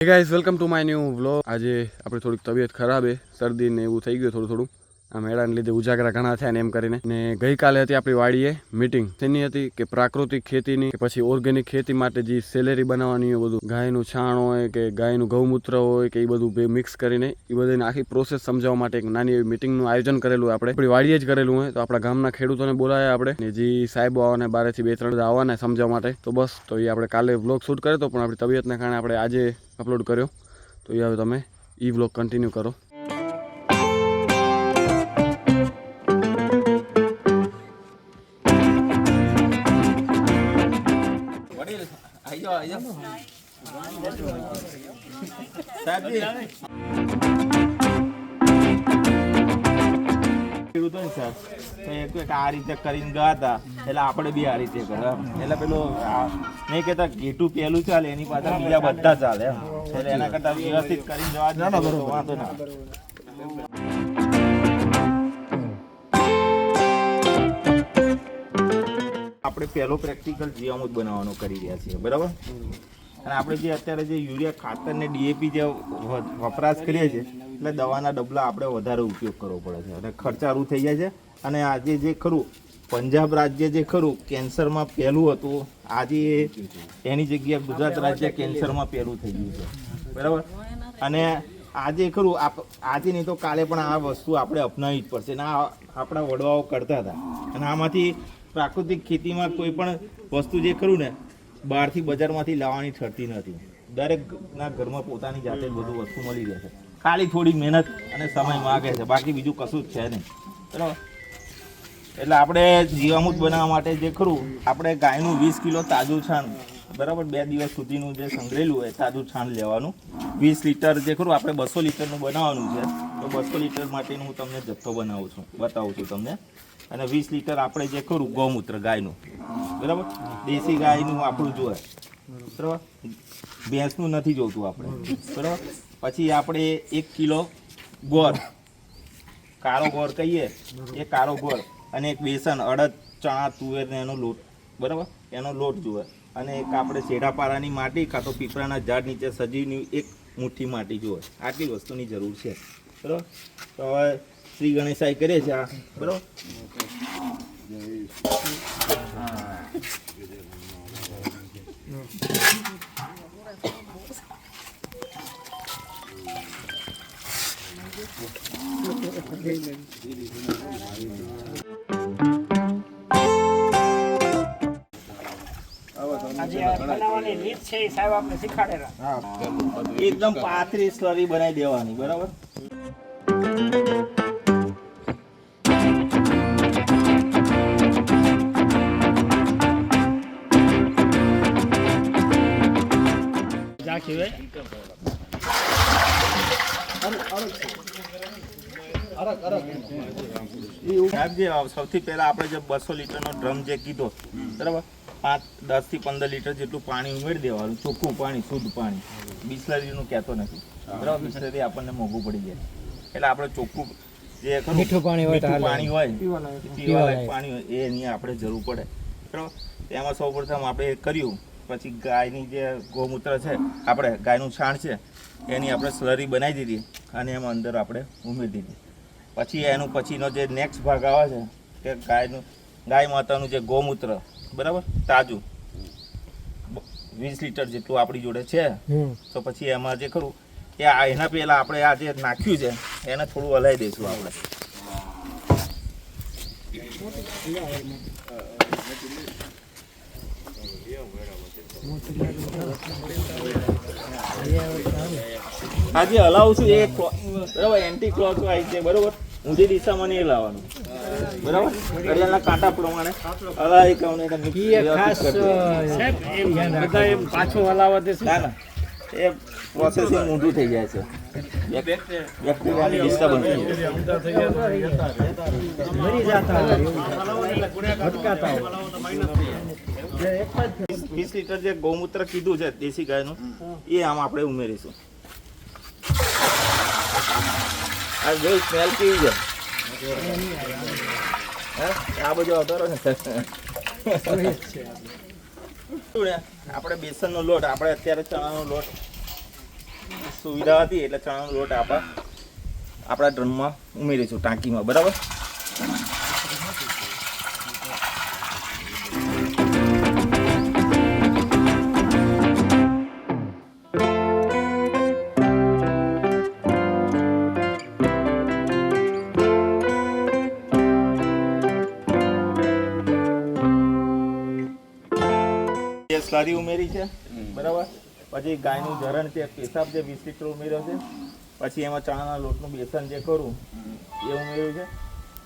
Guys welcome to my new vlog આજે આપણે થોડીક તબિયત ખરાબ છે શરદી ને એવું થઈ ગયું થોડું થોડું. આ મેળાને લીધે ઉજાગરા ઘણા થયા ને એમ કરીને. ને ગઈકાલે હતી આપણી વાડીએ મીટિંગ તેની હતી કે પ્રાકૃતિક ખેતીની પછી ઓર્ગેનિક ખેતી માટે જે સેલેરી બનાવવાની હોય બધું. ગાયનું છાણ હોય કે ગાયનું ગૌમૂત્ર હોય કે એ બધું બે મિક્સ કરીને એ બધાની આખી પ્રોસેસ સમજાવવા માટે એક નાની એવી મીટિંગનું આયોજન કરેલું આપણે. આપણી વાડીએ જ કરેલું હોય, તો આપણા ગામના ખેડૂતોને બોલાયા આપણે. ને જે સાહેબો આવવાના બારેથી બે ત્રણ આવવાના સમજાવવા માટે. તો બસ, તો એ આપણે કાલે વ્લોગ શૂટ કર્યો હતો પણ આપણી તબિયતને કારણે આપણે આજે અપલોડ કર્યો. તો એ હવે તમે એ વ્લોગ કન્ટિન્યુ કરો. આ રીતે કરીને ગયા હતા એટલે આપણે બી આ રીતે એટલે પેલું નહીં કહેતા ઘેટું પેલું ચાલે એની બધા ચાલે એટલે એના કરતા વ્યવસ્થિત કરીને જવા વાંધો ના આપણે પહેલો પ્રેક્ટિકલ જીવામૃત બનાવવાનો કરી રહ્યા છીએ, બરાબર? અને આપણે જે અત્યારે જે યુરિયા ખાતર ને ડીએપી જે વપરાશ કરીએ છીએ, એટલે દવાના ડબલા આપણે વધારે ઉપયોગ કરવો પડે છે. અને ખર્ચારું થઈ જાય છે. અને આજે જે ખરું, પંજાબ રાજ્ય જે ખરું, કેન્સરમાં પહેલું હતું, આજે એની જગ્યાએ ગુજરાત રાજ્ય કેન્સરમાં પહેલું થઈ ગયું છે. બરાબર? અને આજે ખરું, આપ, આજે નહીં તો કાલે પણ આ વસ્તુ આપણે અપનાવવી જ પડશે. ને આ આપણા વડવાઓ કરતા હતા. અને આમાંથી પ્રાકૃતિક ખેતીમાં કોઈ પણ વસ્તુ જે ખરું ને, બહારથી બજારમાંથી લાવવાની ઠરતી નથી. દરેકના ઘરમાં પોતાની જાતે બધું વસ્તુ મળી છે. ખાલી થોડી મહેનત અને સમય માગે છે, બાકી બીજું કશું જ છે નહીં. બરાબર? એટલે આપણે જીવામૃત બનાવવા માટે જે ખરું, આપણે ગાયનું વીસ કિલો તાજું છાણ, બરાબર, બે દિવસ સુધીનું જે સંગ્રેલું હોય, તાજું છાણ લેવાનું. વીસ લીટર જે ખરું, આપણે બસો લીટરનું બનાવવાનું છે. તો બસો લીટર માટેનું હું તમને જથ્થો બનાવું છું, બતાવું છું તમને. અને વીસ લીટર આપણે જે ખરું ગૌમૂત્ર ગાયનું. બરાબર? દેશી ગાયનું આપણું જોઈએ બરાબર? ભેંસનું નથી જોતું આપણે. બરાબર? પછી આપણે એક કિલો ગોળ કાળો ગોળ કહીએ. એ કાળો ગોળ અને એક બેસન, અડદ, ચણા, તુવેર ને એનો લોટ. બરાબર? એનો લોટ જુએ અને એક આપણે શેઢાપારાની માટી કાં તો પીપળાના ઝાડ નીચે સજીવની એક મુઠ્ઠી માટી જુએ આટલી વસ્તુની જરૂર છે. બરાબર? તો હવે શ્રી ગણેશાય કરે છે આ. બરાબર? એકદમ પાતળી સ્લરી બનાવી દેવાની બરાબર? સૌથી પહેલા આપણે જે બસો લીટરનો ડ્રમ જે કીધો બરાબર? પાંચ દસથી પંદર લીટર જેટલું પાણી ઉમેરી દેવાનું ચોખ્ખું પાણી શુદ્ધ પાણી. બિસ્લરીનું કહેતો નથી. બરાબર? બિસ્લરી આપણને મોંઘું પડી જાય. એટલે આપણે ચોખ્ખું જે ખરું મીઠું પાણી હોય. પાણી હોય પીવાલાયક. પાણી હોય એ એની આપણે જરૂર પડે. બરાબર? એમાં સૌ પ્રથમ આપણે એ કર્યું. પછી ગાયની જે ગૌમૂત્ર છે આપણે ગાયનું છાણ છે એની આપણે સ્લરી બનાવી દીધી અને એમાં અંદર આપણે ઉમેરી દીધી. પછી એનું પછીનો જે નેક્સ્ટ ભાગ આવે છે કે ગાયનું ગાય માતાનું જે ગૌમૂત્ર બરાબર? તાજું. વીસ લીટર જેટલું આપણી જોડે છે. તો પછી એમાં જે ખરું એ એના પહેલાં આપણે આ જે નાખ્યું છે એને થોડું હલાવી દઈશું આપણે. આ જે હલાવું છું એ બરાબર એન્ટી ક્લોક વાઇઝ છે બરાબર? ઊંધી દિશામાં નહીં લાવવાનું. બરાબર? ઘડિયાળના કાંટા પ્રમાણે. હલાવી કહું બધા એમ પાછું હલાવવા દેશે? ના ના. એ પ્રોસેસિંગ ઊંધું થઈ જાય છે. બેક્ટેરિયાની ડિસ્ટર્બન્સ થઈ જાય મરી જતા એવું. ભટકાતા હોય. વીસ લીટર જે ગૌમૂત્ર કીધું છે દેશી ગાયનું, એ આમ આપણે ઉમેરીશું આ જોઈ સ્મેલ કેવી છે? આ બધું આવતો છે ને? આપણે બેસનનો લોટ, આપણે અત્યારે ચણાનો લોટ સુવિધા હતી એટલે ચણાનો લોટ આપણા આપણા ડ્રમમાં ઉમેરીશું, ટાંકીમાં, બરાબર સ્લરી ઉમેરી છે. બરાબર? પછી ગાયનું ધરણ છે, પેશાબ જે વીસ લીટર ઉમેર્યો છે. પછી એમાં ચણાના લોટનું બેસન જે ખરું, એ ઉમેર્યું છે.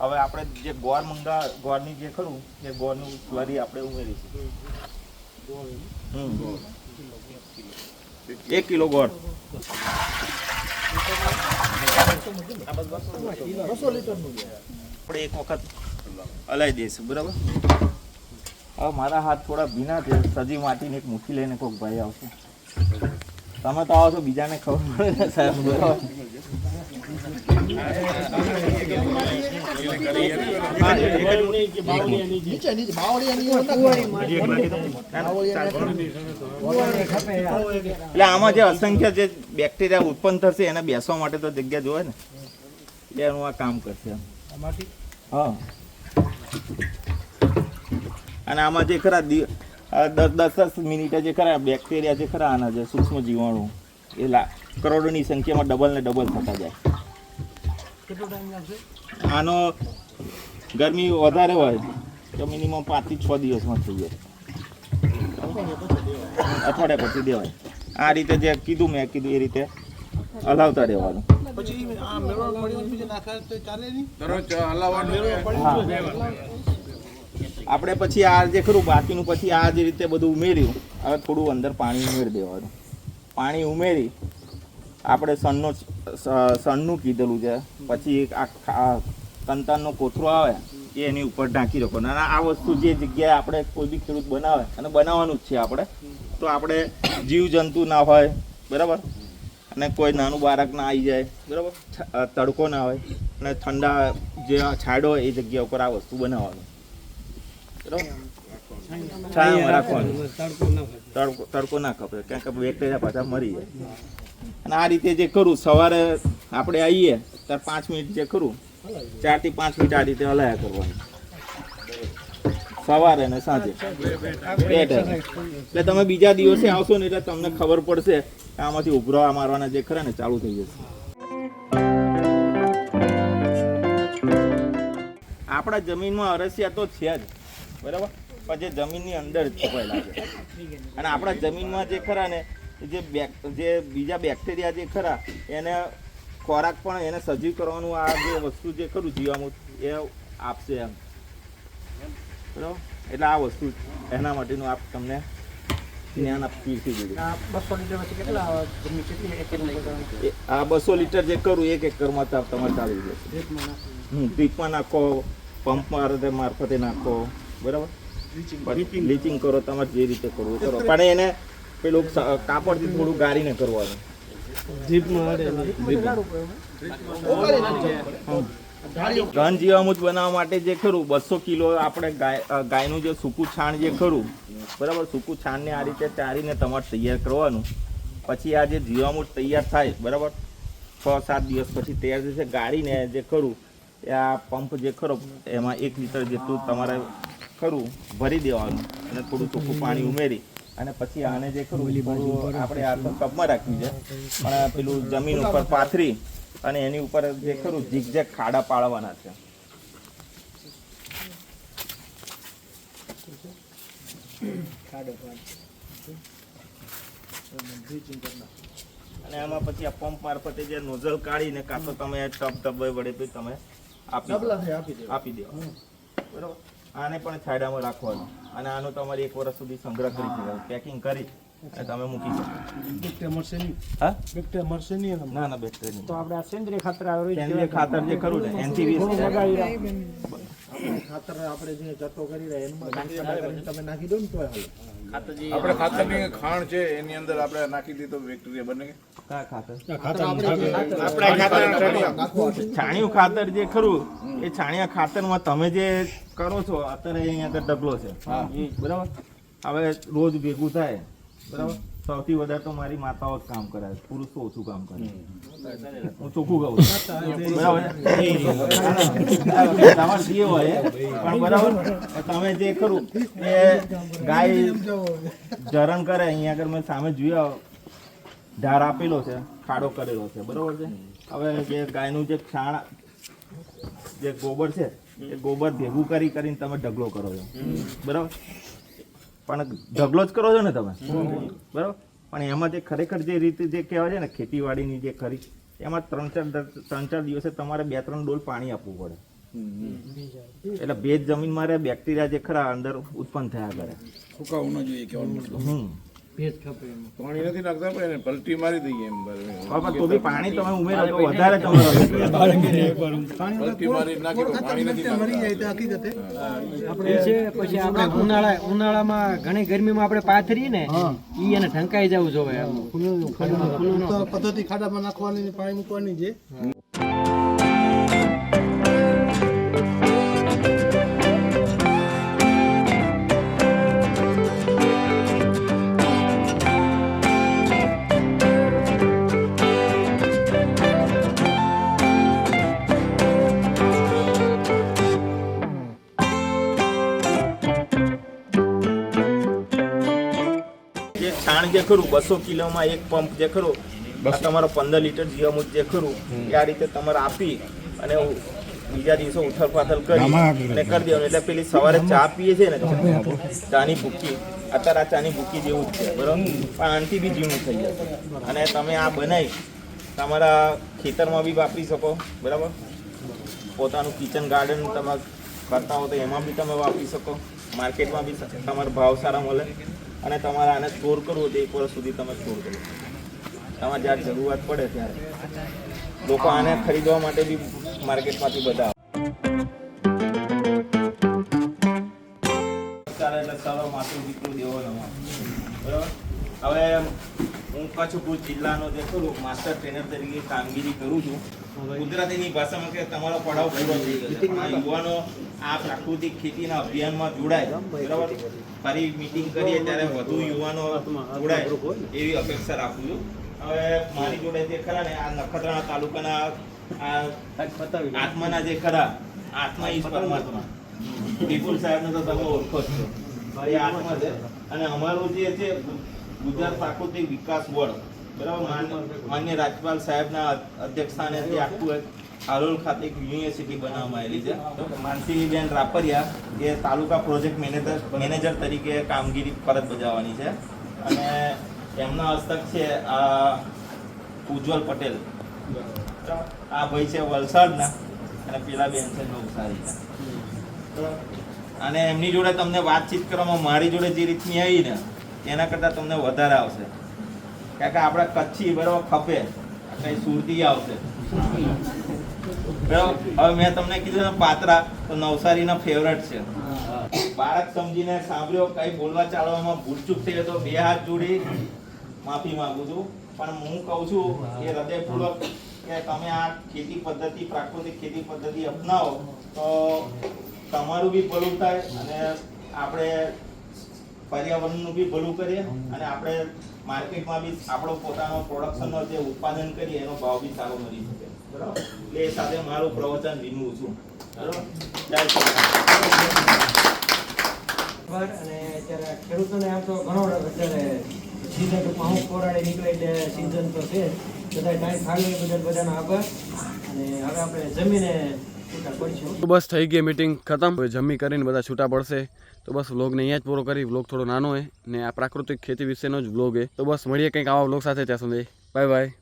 હવે આપણે જે ગોળ મંગા ગોળની જે ખરું, એ ગોળનું સ્લરી આપણે ઉમેરીશું. એક કિલો ગોળ આપણે એક વખત હલાવી દઈશું, બરાબર? હવે મારા હાથ થોડા ભીના છે. સજી માટીને એક મૂકી લઈને કોઈક ભાઈ આવશે. તમે તો આવો છો, બીજાને ખબર પડે ને સાહેબ. એટલે આમાં જે અસંખ્ય જે બેક્ટેરિયા ઉત્પન્ન થશે, એને બેસવા માટે તો જગ્યા જોવે ને. એટલે એનું આ કામ કરશે હા. અને આમાં જે ખરા દસ દસ દસ મિનિટે જે ખરા બેક્ટેરિયા જે ખરા આના જે સૂક્ષ્મ જીવાણુ એ લા કરોડોની સંખ્યામાં ડબલ ને ડબલ થતા જાય. આનો ગરમી વધારે હોય તો મિનિમમ પાંચથી છ દિવસમાં થઈ જાય. અઠવાડિયા પછી દેવાય. આ રીતે જે કીધું મેં કીધું એ રીતે હલાવતા રહેવાનું. પછી આ મેળો પડીને નાખે તો ચાલે નહીં? આપણે પછી આ જે ખરું બાકીનું પછી આ જે રીતે બધું ઉમેર્યું, હવે થોડું અંદર પાણી ઉમેરી દેવાનું. પાણી ઉમેરી આપણે સનનો સનનું કીધેલું છે. પછી આ કંતાનનો કોથરો આવે, એ એની ઉપર ઢાંકી રાખવાનો. અને આ વસ્તુ જે જગ્યાએ આપણે કોઈ બી ખેડૂત બનાવે, અને બનાવવાનું જ છે આપણે, તો આપણે જીવજંતુ ના હોય, બરાબર? અને કોઈ નાનું બાળક ના આવી જાય, બરાબર? તડકો ના હોય, અને ઠંડા જે હોય એ જગ્યા ઉપર આ વસ્તુ બનાવવાનું. છાયામાં રાખવાનું. તડકો તડકો ના ખપે. કારણ કે બેક્ટેરિયા પાછા મરી જાય. અને આ રીતે જે કરું સવારે આપણે આવીએ ત્યારે પાંચ મિનિટ જે કરું ચારથી પાંચ મિનિટ આ રીતે હલાયા કરવાનું. સવારે સાંજે. બે ટાઈમ એટલે તમે બીજા દિવસે આવશો ને એટલે તમને ખબર પડશે કે આમાંથી ઉભરાવા મારવાના જે ખરા ને ચાલુ થઈ જશે. આપણા જમીનમાં અરસિયા તો છે જ. બરાબર? પણ જે જમીનની અંદર છુપાયેલા છે અને આપણા જમીનમાં જે ખરા ને જે જે બીજા બેક્ટેરિયા જે ખરા એને ખોરાક પણ એને સજીવ કરવાનું આ જે વસ્તુ જે ખરું જીવામૃત એ આપશે એમ. બરાબર? એટલે આ વસ્તુ એના માટેનું આપ તમને જ્ઞાન આપી દીધું આ બસો લીટર જે કરું એક એકરમાં તો તમારે ચાલી જશે. હમ પીપમાં નાખો પંપ મારફતે નાખો. બરાબર? બ્લીચિંગ કરો. તમારે જે રીતે કરવું કરો. પણ એને પેલું કાપડથી થોડું ગાળીને કરવાનું. ઘન જીવામૃત બનાવવા માટે જે ખરું બસો કિલો આપણે ગાય ગાયનું જે સૂકું છાણ જે ખરું બરાબર? સૂકું છાણને આ રીતે ચારીને તમારે તૈયાર કરવાનું. પછી આ જે જીવામૃત તૈયાર થાય બરાબર? છ સાત દિવસ પછી તૈયાર થશે ગાળીને જે ખરું એ આ પંપ જે ખરો એમાં એક લીટર જેટલું તમારે ખરું ભરી દેવાનું અને થોડું ચોખ્ખું પાણી ઉમેરી અને પછી આને જે ખરું આપણે આ તો રાખવી છે. પણ પેલું જમીન ઉપર પાથરી અને એની ઉપર જે ખરું ઝીકઝેક ખાડા પાડવાના છે. અને આમાં પછી આ પંપ મારફતે જે નોઝલ કાઢીને કાં તો તમે ટબ ટબ વડે તમે આપી દો. આપી દેવા. બરાબર? આને પણ છાયડામાં રાખવાનું. અને આનો તમારે એક વર્ષ સુધી સંગ્રહ કરી શકાય પેકિંગ કરી અને તમે મૂકી શકો. હા? ના ના બેક્ટેરિયા તો આપણે આ સેન્દ્રિય ખાતર આવે કેન્દ્રીય ખાતર જે ખરું ને એનથી વીસ ખાતર આપણે જે જતો કરી રહ્યા એમાં તમે નાખી દો ને તો હાલે. આપણે ખાતરની ખાણ છે એની અંદર આપણે નાખી દીધો બેક્ટેરિયા બને કે? ખાતર? છાણિયું ખાતર જે ખરું એ છાણિયા ખાતરમાં તમે જે કરો છો અત્યારે અહીંયા આગળ ઢગલો છે. બરાબર? હવે રોજ ભેગું થાય. બરાબર? સૌથી વધારે તો મારી માતાઓ જ કામ કરે પુરુષો ઓછું કામ કરે હું ચોખ્ખું કહું બરાબર? જે હોય પણ બરાબર? તમે જે ખરું એ ગાય જરણ કરે અહીંયા આગળ મેં સામે જોયા ઢાર આપેલો છે ખાડો કરેલો છે. બરોબર છે? હવે જે ગાયનું જે છાણ જે ગોબર છે એ ગોબર ભેગું કરી કરીને તમે ઢગલો કરો છો. બરાબર? પણ ઢગલો જ કરો છો ને તમે? બરાબર? પણ એમાં જે ખરેખર જે રીતે જે કહેવાય છે ને ખેતીવાડીની જે ખરી એમાં ત્રણ ચાર ત્રણ ચાર દિવસે તમારે બે ત્રણ ડોલ પાણી આપવું પડે. એટલે ભેજ જમીનમાં મારે બેક્ટેરિયા જે ખરા અંદર ઉત્પન્ન થયા કરે. સુકાવું ન જોઈએ હમ. ભેજ ખપે પાણી નથી નાખતા પણ એને પલટી મારી દઈએ એમ બરાબર. તો બી પાણી તમે ઉમેરો તો વધારે પલટી મારી નાખી પાણી નથી મરી જાય તો હકીકતે આપણે છે પછી આપણે ઉનાળા ઉનાળામાં ઘણી ગરમીમાં આપણે પાથરીએ ને ઈ એને ઢંકાઈ જવું જોવે પદ્ધતિ ખાડામાં નાખવાની પાણી મૂકવાની છે. જે જે ખરું બસો કિલોમાં એક પંપ જે ખરું તમારો પંદર લીટર જીવામૃત જે ખરું એ આ રીતે તમારે આપી અને બીજા દિવસે ઉથલ પાથલ કરી અને કરી દેવાનું. એટલે પેલી સવારે ચા પીએ છે ને ચાની ભૂકી અત્યારે આ ચાની ભૂકી જેવું જ છે બરોબર? પણ આનાથી બી ઝીણું થઈ જશે. અને તમે આ બનાવી તમારા ખેતરમાં બી વાપરી શકો બરાબર? પોતાનું કિચન ગાર્ડન તમે કરતા હો તો એમાં બી તમે વાપરી શકો. માર્કેટમાં બી તમારો ભાવ સારા મળે. અને તમારે આને સ્ટોર કરવો તો એક વર્ષ સુધી તમે સ્ટોર કરો. તમારે જ્યારે જરૂરિયાત પડે ત્યારે. લોકો આને ખરીદવા માટે બી માર્કેટમાંથી બધા એટલે બરાબર? હવે હું કચ્છ જિલ્લાનો જે ખરું માસ્ટર ટ્રેનર તરીકે કામગીરી કરું છું. ગુજરાતીની ભાષામાં કે તમારો પડાવ પૂરો થઈ ગયો યુવાનો આ પ્રાકૃતિક ખેતીના અભિયાનમાં જોડાય, બરાબર? ફરી મિટિંગ કરીએ ત્યારે વધુ યુવાનો જોડાય એવી અપેક્ષા રાખું છું. હવે મારી જોડે જે ખરા ને, આ નખત્રાણા તાલુકાના આત્માના જે ખરા, આત્મા ઈશ પરમાત્મા. વિપુલ સાહેબને તો તમે ઓળખો છો. એ આત્મા છે. અને અમારું જે છે ગુજરાત પ્રાકૃતિક વિકાસ બોર્ડ બરાબર? માન્ય રાજપાલ સાહેબના અધ્યક્ષસ્થાને જે આખું એક હાલોલ ખાતે એક યુનિવર્સિટી બનાવવામાં આવેલી છે. માનસીબેન રાપરિયા એ તાલુકા પ્રોજેક્ટ મેનેજર મેનેજર તરીકે કામગીરી ફરજ બજાવવાની છે. અને એમના હસ્તક છે આ ઉજ્જવલ પટેલ. આ ભાઈ છે વલસાડના અને પેલા બેન છે નવસારીના અને એમની જોડે તમને વાતચીત કરવામાં મારી જોડે જે રીતની આવી ને એના કરતાં તમને વધારે આવશે. કારણ કે આપણે કચ્છી બરાબર ખપે. કઈ સુરતી આવશે. હવે મેં તમને કીધું પાત્રા, તો નવસારીના ફેવરેટ છે. બાળક સમજીને સાંભળ્યો, કઈ બોલવા ચાલવામાં ભૂલચૂક થઈ તો બે હાથ જોડી, માફી માંગુ છું. પણ હું કહું છું કે હૃદયપૂર્વક કે તમે આ ખેતી પદ્ધતિ, પ્રાકૃતિક ખેતી પદ્ધતિ અપનાવો, તો તમારું બી ભલું થાય અને આપણે પર્યાવરણનું બી ભલું કરીએ અને આપણે માર્કેટમાં બી આપણો પોતાનો પ્રોડક્શનનો જે ઉત્પાદન કરીએ એનો ભાવ બી સારો મળી શકે. બરાબર? એટલે એ સાથે મારું પ્રવચન વિનવું છું. બરાબર? અને અત્યારે ખેડૂતોને આમ તો ઘણો અત્યારે સીઝન હું કોરાડે નીકળે એટલે સીઝન તો છે બધા ટાઈમ ફાળવી બધા બધાનો આભાર. અને હવે આપણે જમીને બસ થઈ ગઈ મીટિંગ ખતમ. હવે જમી કરીને બધા છૂટા પડશે. તો બસ વ્લોગને અહીંયા જ પૂરો કરી. વ્લોગ થોડો નાનો હોય ને આ પ્રાકૃતિક ખેતી વિશેનો જ વ્લોગ છે તો બસ મળીએ કંઈક આવા વ્લોગ સાથે ત્યાં સુધી. Bye bye.